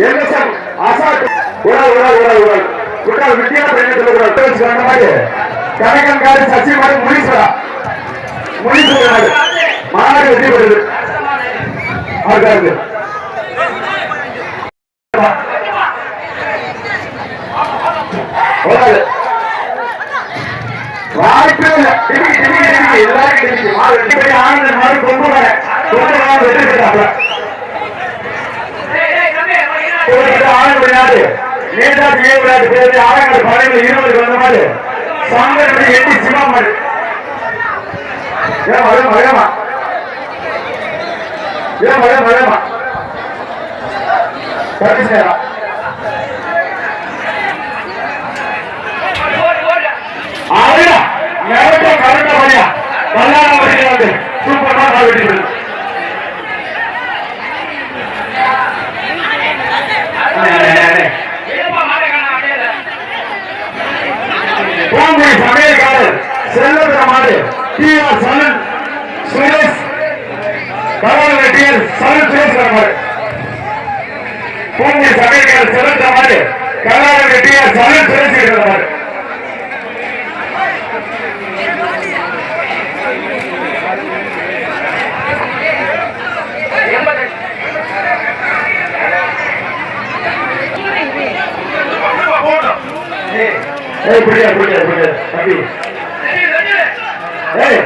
MSM Azad உடல் உடல் உடல் உடல் குற்றால வித்தியான பிரச்சனை சொல்லக்கூடாது வச்சு வந்த மாதிரி. கனகன்காரி சசி மாதிரி முனீஸ்வரா. மாநாடு வெற்றி பெறுது அவருக்கு ஓடாது இல்லை. எல்லாரும் ஆனந்த கொண்டு வர. கொண்டு வர வெற்றி கோயிலுக்கு ஆனந்த விளையாடு நேதாஜி ஏ விளையாட்டு பேரு ஆலங்காடு பாளையம் இருபதுக்கு வந்த மாதிரி சாங்கர் எட்டி சிவா மாடு ஏன் மழை மழைமா ஏன் மழை மழைமா கடைசி நேரத்தை வழியா? பூமி சமையல்காரர் செல்லதுர மாடு டி ஆர் சலன் சுரேஷ் கடவுள் ரெட்டியர் சலன் சுரேஷ் மாடு பூமி சமையல்காரர் செல்லதுர மாடு கடவுள் ரெட்டியர் சலன் சுரேஷ் மாடு ஏய் புரியா புரியா புரியா தம்பி ஏய்